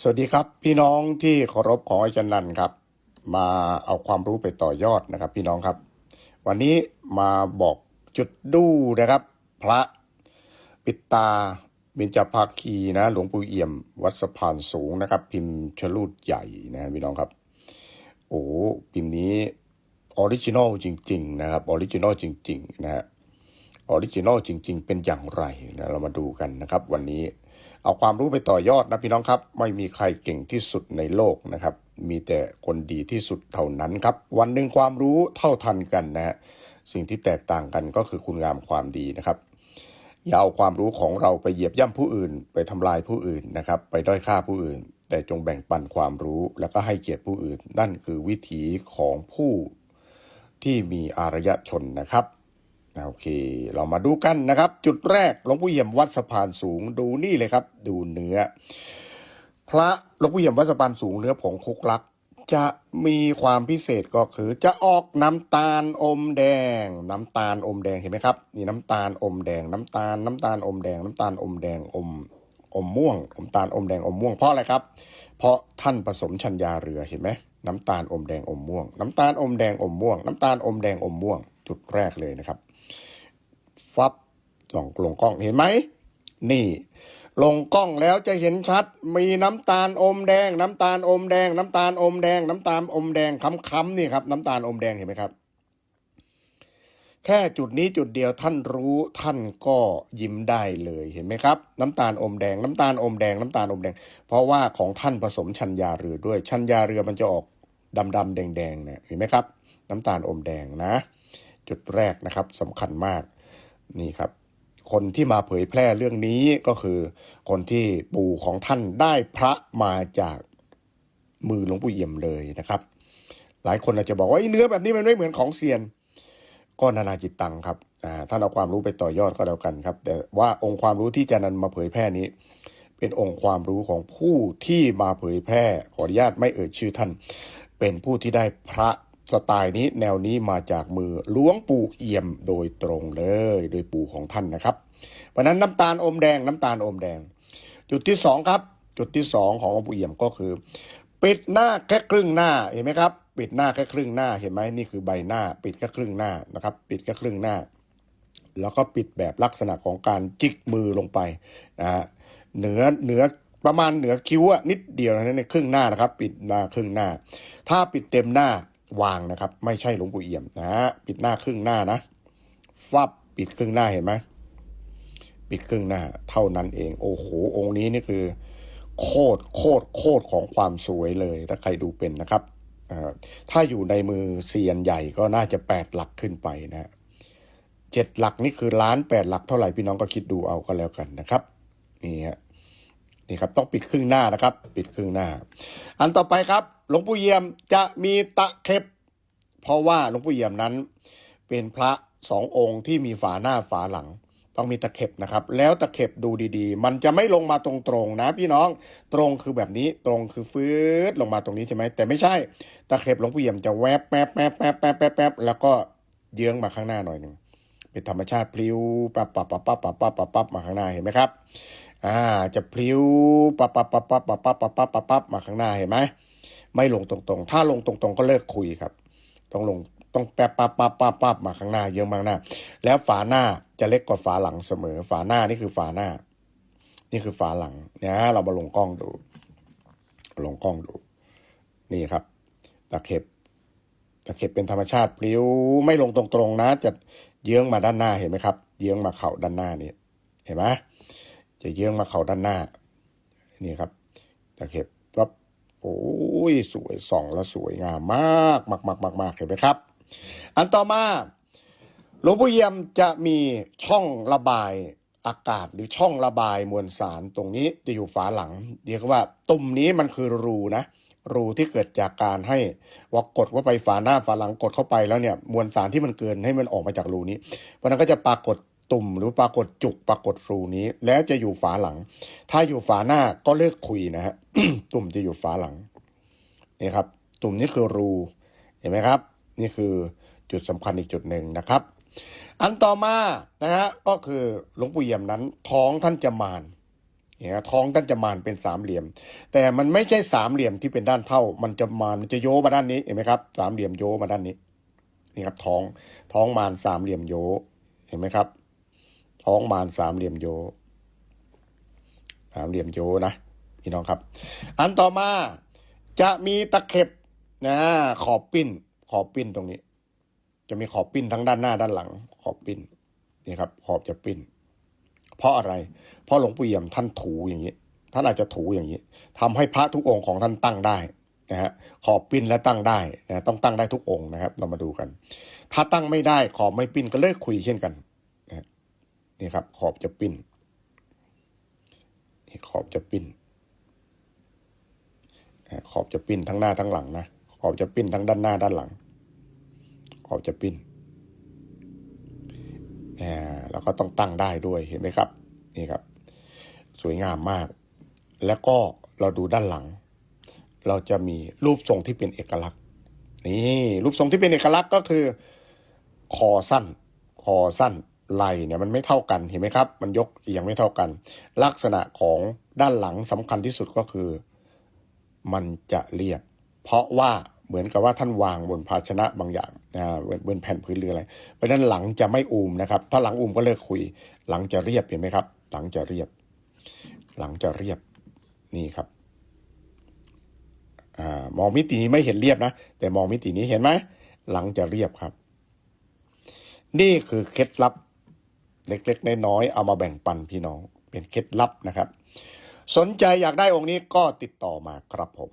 สวัสดีครับ พี่น้องที่เคารพของอาจารย์นันครับ มาเอาความรู้ไปต่อยอดนะครับ พี่น้องครับ วันนี้มาบอกจุดดูนะครับ พระปิตาเบญจภาคีนะ หลวงปู่เอี่ยม วัดสะพานสูงนะครับ พิมพ์ชลูดใหญ่นะพี่น้องครับ โอ้พิมพ์นี้ออริจินอลจริง ๆ นะครับออริจินอลจริง ๆ นะฮะออริจินอลจริง ๆ เป็นอย่างไรนะเรามาดูกันนะครับ วันนี้ เอาความรู้ไปต่อยอดนะพี่น้องครับ ไม่มีใครเก่งที่สุดในโลกนะครับ มีแต่คนดีที่สุดเท่านั้นครับ วันหนึ่งความรู้เท่าทันกันนะฮะสิ่งที่แตกต่างกันก็คือคุณงามความดีนะครับอย่าเอาความรู้ของเราไปเหยียบย่ำผู้อื่น ไปทำลายผู้อื่นนะครับ ไปด้อยค่าผู้อื่น แต่จงแบ่งปันความรู้แล้วก็ให้เกียรติผู้อื่น นั่นคือวิถีของผู้ที่มีอารยชนนะครับ โอเค เรามาดูกันนะครับ จุดแรกหลวงปู่เยี่ยมวัดสะพานสูงดูนี่เลยครับ ดูเนื้อ พระหลวงปู่เยี่ยมวัดสะพานสูงเนื้อผงคุกลัก จะมีความพิเศษก็คือจะออกน้ำตาลอมแดง น้ำตาลอมแดงเห็นไหมครับนี่น้ำตาลอมแดง น้ำตาลน้ำตาลอมแดง น้ำตาลอมแดงอมอมม่วงอมตาลอมแดงอมม่วงเพราะอะไรครับ เพราะท่านผสมชัญญาเรือเห็นไหมน้ำตาลอมแดงอมม่วง น้ำตาลอมแดงอมม่วง น้ำตาลอมแดงอมม่วง จุดแรกเลยนะครับ ฟับส่องลงกล้องเห็นไหม นี่ ลงกล้องแล้วจะเห็นชัด มีน้ำตาลอมแดง น้ำตาลอมแดง น้ำตาลอมแดง น้ำตาลอมแดงค้ำๆนี่ครับ น้ำตาลอมแดงเห็นไหมครับ แค่จุดนี้จุดเดียวท่านรู้ท่านก็ยิ้มได้เลยเห็นไหมครับ น้ำตาลอมแดง น้ำตาลอมแดง น้ำตาลอมแดง เพราะว่าของท่านผสมชัญญาเรือด้วย ชัญญาเรือมันจะออกดำดำๆแดงแดงๆเนี่ยเห็นไหมครับ น้ำตาลอมแดงนะ จุดแรกนะครับสำคัญมาก นี่ครับ คนที่มาเผยแพร่เรื่องนี้ก็คือ คนที่ปู่ของท่านได้พระมาจากมือหลวงปู่เอี่ยมเลยนะครับ หลายคนอาจจะบอกว่าไอ้เนื้อแบบนี้มันไม่เหมือนของเซียน ก็นานาจิตตังครับท่านเอาความรู้ไปต่อยอดก็แล้วกันครับ แต่ว่าองค์ความรู้ที่จะนำมาเผยแพร่นี้ เป็นองค์ความรู้ของผู้ที่มาเผยแพร่ขออนุญาตไม่เอ่ยชื่อท่าน เป็นผู้ที่ได้พระ สไตล์นี้แนวนี้มาจากมือหลวงปู่เอี่ยมโดยตรงเลย โดยปู่ของท่านนะครับ เพราะนั้นน้ำตาลอมแดงน้ำตาลอมแดง จุดที่สองครับ จุดที่สองของหลวงปู่เอี่ยมก็คือ ปิดหน้าแค่ครึ่งหน้าเห็นไหมครับ ปิดหน้าแค่ครึ่งหน้าเห็นไหมนี่คือใบหน้า ปิดแค่ครึ่งหน้านะครับ ปิดแค่ครึ่งหน้า แล้วก็ปิดแบบลักษณะของการจิกมือลงไปนะฮะเหนือเหนือประมาณเหนือคิ้วอะนิดเดียวนะในครึ่งหน้านะครับ ปิดหน้าครึ่งหน้า ถ้าปิดเต็มหน้า วางนะครับ ไม่ใช่หลวงปู่เอี่ยมนะฮะปิดหน้าครึ่งหน้านะฟับปิดครึ่งหน้าเห็นไหมปิดครึ่งหน้า เท่านั้นเอง โอ้โหองค์นี้นี่คือ โคตรโคตรโคตรของความสวยเลย ถ้าใครดูเป็นนะครับถ้าอยู่ในมือเซียนใหญ่ก็น่าจะแปดหลักขึ้นไปนะฮะเจ็ดหลักนี่คือล้านแปดหลักเท่าไหร่พี่น้องก็คิดดูเอาก็แล้วกันนะครับนี่ฮะนี่ครับต้องปิดครึ่งหน้านะครับ ปิดครึ่งหน้า อันต่อไปครับ หลวงปู่เยี่ยมจะมีตะเข็บ เพราะว่าหลวงปู่เยี่ยมนั้น เป็นพระสององค์ที่มีฝาหน้าฝาหลัง ต้องมีตะเข็บนะครับ แล้วตะเข็บดูดีๆ มันจะไม่ลงมาตรงๆนะ พี่น้องตรงคือแบบนี้ตรงคือฟืดลงมาตรงนี้ใช่ไหมแต่ไม่ใช่ ตะเข็บหลวงปู่เยี่ยมจะแวบแป๊บแป๊บแป๊บแป๊บแป๊บแป๊บแล้วก็เยื้องมาข้างหน้าหน่อยหนึ่งเป็นธรรมชาติพลิ้วปับปับปับปับปับปับปับปับมาข้างหน้าเห็นไหมครับอ่าจะพลิ้วปับปับปับปับปับปับปับปับปับปับมาข้างหน้าเห็นไหม ไม่ลงตรงๆ ถ้าลงตรงๆ ก็เลิกคุยครับ ต้องลงต้องแป๊บปั๊บปั๊บปั๊บปั๊บมาข้างหน้า เยอะมากหน้า แล้วฝาหน้าจะเล็กกว่าฝาหลังเสมอ ฝาหน้านี่คือฝาหน้า นี่คือฝาหลังนะเรามาลงกล้องดู ลงกล้องดู นี่ครับตะเข็บตะเข็บเป็นธรรมชาติปลิวไม่ลงตรงๆนะ จะเยื้องมาด้านหน้าเห็นไหมครับ เยื้องมาเข่าด้านหน้านี่เห็นไหมจะเยื้องมาเข่าด้านหน้า นี่ครับตะเข็บปั๊บ โอ้ยสวยส่องแล้วสวยงามมากมากมากมากมากเห็นไหมครับ อันต่อมาหลวงปู่เยี่ยมจะมีช่องระบายอากาศหรือช่องระบายมวลสารตรงนี้จะอยู่ฝาหลัง เรียกว่าตุ่มนี้มันคือรูนะ รูที่เกิดจากการให้ว่ากดว่าไปฝาหน้าฝาหลังกดเข้าไปแล้วเนี่ยมวลสารที่มันเกินให้มันออกมาจากรูนี้เพราะฉะนั้นก็จะปรากฏ ตุ่มหรือปรากฏจุกปรากฏรูนี้ แล้วจะอยู่ฝาหลัง ถ้าอยู่ฝาหน้าก็เลิกคุยนะฮะตุ่มจะอยู่ฝาหลังนี่ครับ ตุ่มนี้คือรูเห็นไหมครับ นี่คือจุดสำคัญอีกจุดหนึ่งนะครับ อันต่อมานะฮะก็คือหลวงปู่เยี่ยมนั้น ท้องท่านจะมานเนี่ยท้องท่านจะมานเป็นสามเหลี่ยม แต่มันไม่ใช่สามเหลี่ยมที่เป็นด้านเท่า มันจะมานมันจะโยมาด้านนี้เห็นไหมครับสามเหลี่ยมโยมาด้านนี้นี่ครับท้องท้องมานสามเหลี่ยมโยเห็นไหมครับ ท้องมานสามเหลี่ยมโยสามเหลี่ยมโยนะพี่น้องครับ อันต่อมาจะมีตะเข็บนะขอบปิ้น ขอบปิ้นตรงนี้ จะมีขอบปิ้นทั้งด้านหน้าด้านหลัง ขอบปิ้นนี่ครับ ขอบจะปิ้น เพราะอะไร เพราะหลวงปู่เอี่ยมท่านถูอย่างนี้ ท่านอาจจะถูอย่างนี้ทำให้พระทุกองค์ของท่านตั้งได้นะฮะขอบปิ้นและตั้งได้นะต้องตั้งได้ทุกองค์นะครับ เรามาดูกัน ถ้าตั้งไม่ได้ขอบไม่ปิ้นก็เลิกคุยเช่นกัน นี่ครับ ขอบจะปิ้นนี่ขอบจะปิ้นขอบจะปิ้นทั้งหน้าทั้งหลังนะขอบจะปิ้นทั้งด้านหน้าด้านหลัง ขอบจะปิ้นแล้วก็ต้องตั้งได้ด้วยเห็นไหมครับ นี่ครับ สวยงามมาก แล้วก็เราดูด้านหลัง เราจะมีรูปทรงที่เป็นเอกลักษณ์ นี่รูปทรงที่เป็นเอกลักษณ์ก็คือ คอสั้น คอสั้น ไหล่เนี่ยมันไม่เท่ากันเห็นไหมครับ มันยกเอียงไม่เท่ากัน ลักษณะของด้านหลังสำคัญที่สุดก็คือ มันจะเรียบ เพราะว่าเหมือนกับว่าท่านวางบนภาชนะบางอย่างนะบนแผ่นพื้นหรืออะไรเพราะนั้นหลังจะไม่อูมนะครับ ถ้าหลังอูมก็เลิกคุย หลังจะเรียบเห็นไหมครับ หลังจะเรียบ หลังจะเรียบนี่ครับอามองมิตินี้ไม่เห็นเรียบนะ แต่มองมิตินี้เห็นไหมหลังจะเรียบครับ นี่คือเคล็ดลับ เล็กๆน้อยๆเอามาแบ่งปันพี่น้องเป็นเคล็ดลับนะครับ สนใจอยากได้องค์นี้ก็ติดต่อมาครับผม